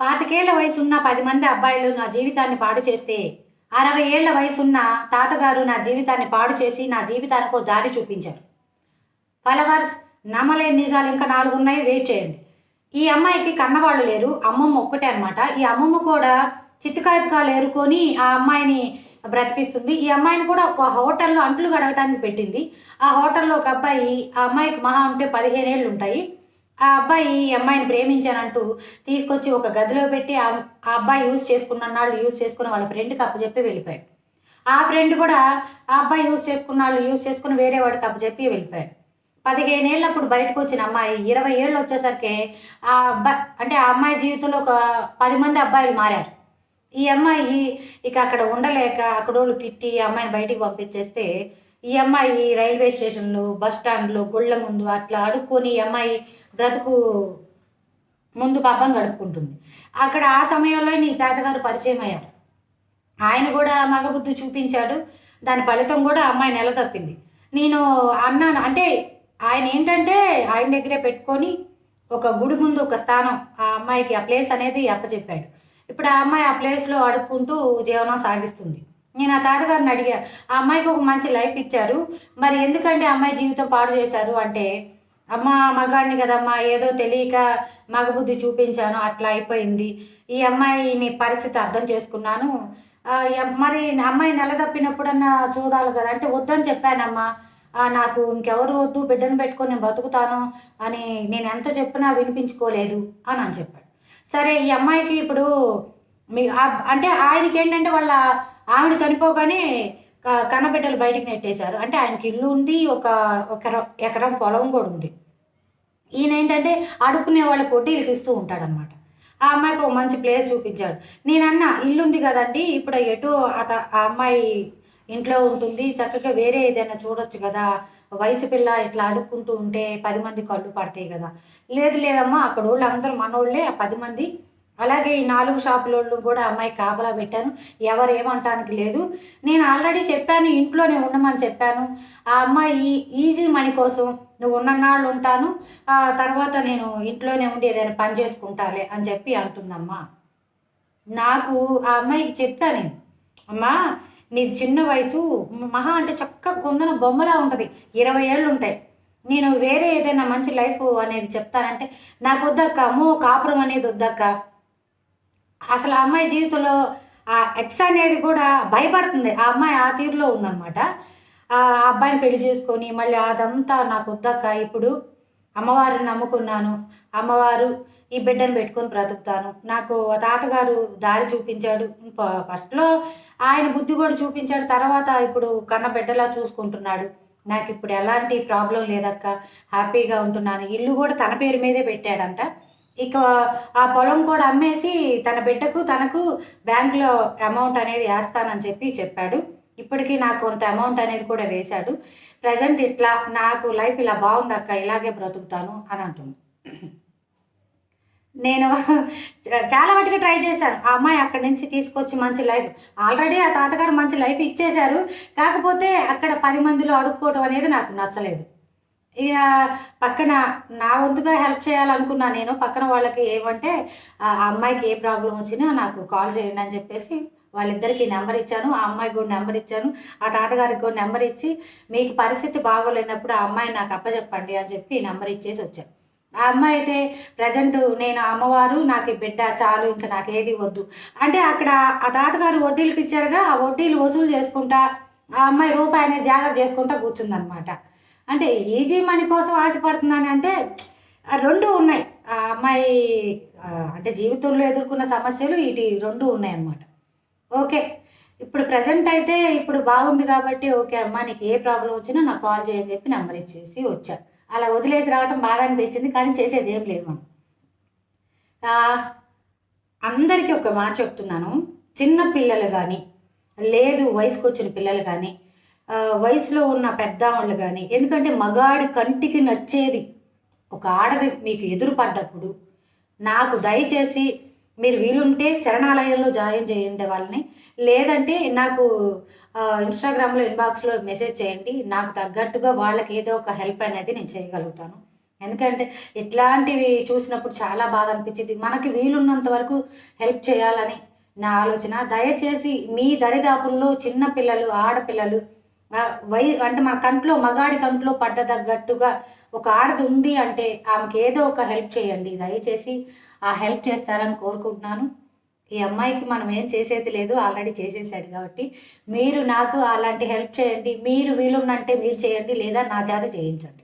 పాతికేళ్ళ వయసున్న పది మంది అబ్బాయిలు నా జీవితాన్ని పాడు చేస్తే అరవై ఏళ్ళ వయసున్న తాతగారు నా జీవితాన్ని పాడు చేసి నా జీవితానికి దారి చూపించారు. ఫలవర్స్ నమ్మలేని నిజాలు ఇంకా నాలుగు ఉన్నాయి వెయిట్ చేయండి. ఈ అమ్మాయికి కన్నవాళ్ళు లేరు అమ్మమ్మ ఒక్కటే అనమాట ఈ అమ్మమ్మ కూడా చిత్తకాయతకాలు ఏరుకొని ఆ అమ్మాయిని బ్రతికిస్తుంది. ఈ అమ్మాయిని కూడా ఒక హోటల్లో అంట్లు గడగటానికి పెట్టింది. ఆ హోటల్లో ఒక అబ్బాయి ఆ అమ్మాయికి మహా ఉంటే పదిహేను ఏళ్ళు ఉంటాయి. ఆ అబ్బాయి ఈ అమ్మాయిని ప్రేమించానంటూ తీసుకొచ్చి ఒక గదిలో పెట్టి ఆ అబ్బాయి యూజ్ చేసుకున్న యూజ్ చేసుకుని వాళ్ళ ఫ్రెండ్కి అప్పచెప్పి వెళ్ళిపోయాడు. ఆ ఫ్రెండ్ కూడా ఆ అబ్బాయి యూజ్ చేసుకున్న వాళ్ళు యూజ్ చేసుకుని వేరే వాడికి అప్పచెప్పి వెళ్ళిపోయాడు. పదిహేనేళ్ళప్పుడు బయటకు వచ్చిన అమ్మాయి ఇరవై ఏళ్ళు వచ్చేసరికి ఆ అబ్బాయి అంటే ఆ అమ్మాయి జీవితంలో ఒక పది మంది అబ్బాయిలు మారారు. ఈ అమ్మాయి ఇక అక్కడ ఉండలేక అక్కడ వాళ్ళు తిట్టి ఈ అమ్మాయిని బయటికి పంపించేస్తే ఈ అమ్మాయి రైల్వే స్టేషన్లో బస్ స్టాండ్లో గుళ్ళ ముందు అట్లా అడుక్కొని ఈ అమ్మాయి బ్రతుకు ముందు పాపం గడుపుకుంటుంది. అక్కడ ఆ సమయంలో నీ తాతగారు పరిచయం అయ్యారు. ఆయన కూడా మగబుద్ధి చూపించాడు. దాని ఫలితం కూడా అమ్మాయి నెల తప్పింది. నేను అన్నాను అంటే ఆయన ఏంటంటే ఆయన దగ్గరే పెట్టుకొని ఒక గుడి ముందు ఒక స్థానం ఆ అమ్మాయికి ఆ ప్లేస్ అనేది అప్పచెప్పాడు. ఇప్పుడు ఆ అమ్మాయి ఆ ప్లేస్లో అడుక్కుంటూ జీవనం సాగిస్తుంది. నేను ఆ తాతగారిని అడిగా ఆ అమ్మాయికి ఒక మంచి లైఫ్ ఇచ్చారు. మరి ఎందుకంటే అమ్మాయి జీవితం పాడు చేశారు? అంటే అమ్మ మగాడిని కదమ్మా ఏదో తెలియక మగబుద్ధి చూపించాను అట్లా అయిపోయింది. ఈ అమ్మాయిని పరిస్థితి అర్థం చేసుకున్నాను. మరి నా అమ్మాయి నెల తప్పినప్పుడన్నా చూడాలి కదా అంటే వద్దని చెప్పానమ్మా. నాకు ఇంకెవరు వద్దు బిడ్డను పెట్టుకొని నేను బతుకుతాను అని నేను ఎంత చెప్పినా వినిపించుకోలేదు అని అని చెప్పాడు. సరే ఈ అమ్మాయికి ఇప్పుడు మీ అంటే ఆయనకి ఏంటంటే వాళ్ళ ఆవిడ చనిపోగానే క- కన్నబిడ్డలు బయటికి నెట్టేశారు. అంటే ఆయనకి ఇల్లు ఉంది ఒక ఎకరం ఎకరం పొలం కూడా ఉంది. ఈయన ఏంటంటే అడుక్కునే వాళ్ళ పోటీలకు ఇస్తూ ఉంటాడనమాట ఆ అమ్మాయికి ఒక మంచి ప్లేస్ చూపించాడు. నేను అన్న ఇల్లు ఉంది కదండి ఇప్పుడు ఎటు అత ఆ అమ్మాయి ఇంట్లో ఉంటుంది చక్కగా వేరే ఏదైనా చూడొచ్చు కదా. వయసు పిల్ల ఇట్లా అడుక్కుంటూ ఉంటే పది మంది కళ్ళు పడతాయి కదా. లేదు లేదమ్మా అక్కడ వాళ్ళు అందరూ మనోళ్ళే ఆ పది మంది అలాగే ఈ నాలుగు షాపులోళ్ళు కూడా అమ్మాయి కాపలా పెట్టాను. ఎవరు ఏమంటానికి లేదు. నేను ఆల్రెడీ చెప్పాను ఇంట్లోనే ఉండమని చెప్పాను. ఆ అమ్మాయి ఈజీ మనీ కోసం నువ్వు ఉన్ననాళ్ళు ఉంటాను. ఆ తర్వాత నేను ఇంట్లోనే ఉండి ఏదైనా పని చేసుకుంటాలే అని చెప్పి అంటుందమ్మా. నాకు ఆ అమ్మాయికి చెప్పా నేను. అమ్మా నీది చిన్న వయసు మహా అంటే చక్క కొందన బొమ్మలా ఉంటుంది. ఇరవై ఏళ్ళు ఉంటాయి నేను వేరే ఏదైనా మంచి లైఫ్ అనేది చెప్తానంటే నాకు వద్దక్క అమ్మో కాపురం అనేది వద్దక్క. అసలు ఆ అమ్మాయి జీవితంలో ఆ ఎక్స్ అనేది కూడా భయపడుతుంది. ఆ అమ్మాయి ఆ తీరులో ఉందన్నమాట. ఆ అబ్బాయిని పెళ్ళి చేసుకొని మళ్ళీ అదంతా నాకు వద్దక ఇప్పుడు అమ్మవారిని నమ్ముకున్నాను. అమ్మవారు ఈ బిడ్డను పెట్టుకొని బ్రతుకుతాను. నాకు ఆ తాతగారు దారి చూపించాడు. ఫస్ట్లో ఆయన బుద్ధి కూడా చూపించాడు. తర్వాత ఇప్పుడు కన్న బిడ్డలా చూసుకుంటున్నాడు. నాకు ఇప్పుడు ఎలాంటి ప్రాబ్లం లేదక్క. హ్యాపీగా ఉంటున్నాను. ఇల్లు కూడా తన పేరు మీదే పెట్టాడంట. ఇక ఆ పొలం కూడా అమ్మేసి తన బిడ్డకు తనకు బ్యాంకులో అమౌంట్ అనేది వేస్తానని చెప్పి చెప్పాడు. ఇప్పటికీ నాకు కొంత అమౌంట్ అనేది కూడా వేశాడు. ప్రజెంట్ ఇట్లా నాకు లైఫ్ ఇలా బాగుంది అక్క ఇలాగే బ్రతుకుతాను అని అంటుంది. నేను చాలా మటుకు ట్రై చేశాను. ఆ అమ్మాయి అక్కడి నుంచి తీసుకొచ్చి మంచి లైఫ్ ఆల్రెడీ ఆ తాతగారు మంచి లైఫ్ ఇచ్చేశారు. కాకపోతే అక్కడ పది మందిలో అడుక్కోవటం అనేది నాకు నచ్చలేదు. ఇక పక్కన నా వంతుగా హెల్ప్ చేయాలనుకున్నా నేను పక్కన వాళ్ళకి ఏమంటే ఆ అమ్మాయికి ఏ ప్రాబ్లం వచ్చినా నాకు కాల్ చేయండి అని చెప్పేసి వాళ్ళిద్దరికి నెంబర్ ఇచ్చాను. ఆ అమ్మాయికి కూడా నెంబర్ ఇచ్చాను. ఆ తాతగారికి కూడా నెంబర్ ఇచ్చి మీకు పరిస్థితి బాగోలేనప్పుడు ఆ అమ్మాయి నాకు అప్పచెప్పండి అని చెప్పి నెంబర్ ఇచ్చేసి వచ్చాను ఆ అమ్మాయి అయితే ప్రజెంట్ నేను అమ్మవారు నాకు ఈ బిడ్డ చాలు ఇంకా నాకు ఏది వద్దు. అంటే అక్కడ ఆ తాతగారు వడ్డీలకు ఇచ్చారుగా ఆ వడ్డీలు వసూలు చేసుకుంటా ఆ అమ్మాయి రూపాయి అనేది జాగ్రత్త చేసుకుంటా కూర్చుందనమాట. అంటే ఈజీ మనీ కోసం ఆశపడుతున్నాను అంటే రెండు ఉన్నాయి. ఆ అమ్మాయి అంటే జీవితంలో ఎదుర్కొన్న సమస్యలు ఇటు రెండు ఉన్నాయి అన్నమాట ఓకే. ఇప్పుడు ప్రజెంట్ అయితే ఇప్పుడు బాగుంది కాబట్టి ఓకే అమ్మా నీకు ఏ ప్రాబ్లం వచ్చినా నాకు కాల్ చేయని చెప్పి నెంబర్ ఇచ్చేసి వచ్చా. అలా వదిలేసి రావటం బాధ అనిపించింది కానీ చేసేది ఏం లేదు మనం. అందరికీ ఒక మాట చెప్తున్నాను. చిన్న పిల్లలు కానీ లేదు వయసుకు వచ్చిన పిల్లలు కానీ వయసులో ఉన్న పెద్దవాళ్ళు కానీ ఎందుకంటే మగాడి కంటికి నచ్చేది ఒక ఆడది మీకు ఎదురుపడ్డప్పుడు నాకు దయచేసి మీరు వీలుంటే శరణాలయంలో జాయిన్ చేయండి వాళ్ళని. లేదంటే నాకు ఇన్స్టాగ్రామ్లో ఇన్బాక్స్లో మెసేజ్ చేయండి. నాకు తగ్గట్టుగా వాళ్ళకి ఏదో ఒక హెల్ప్ అనేది నేను చేయగలుగుతాను. ఎందుకంటే ఇట్లాంటివి చూసినప్పుడు చాలా బాధ అనిపించింది. మనకి వీలున్నంత వరకు హెల్ప్ చేయాలని నా ఆలోచన. దయచేసి మీ దరిదాపుల్లో చిన్నపిల్లలు ఆడపిల్లలు వై అంటే మన కంట్లో మగాడి కంట్లో పడ్డదగ్గట్టుగా ఒక ఆడది ఉంది అంటే ఆమెకి ఏదో ఒక హెల్ప్ చేయండి. దయచేసి ఆ హెల్ప్ చేస్తారని కోరుకుంటున్నాను. ఈ అమ్మాయికి మనం ఏం చేసేది లేదు ఆల్రెడీ చేసేసాడు కాబట్టి. మీరు నాకు అలాంటి హెల్ప్ చేయండి. మీరు వీలున్నంటే మీరు చేయండి లేదా నా చేత చేయించండి.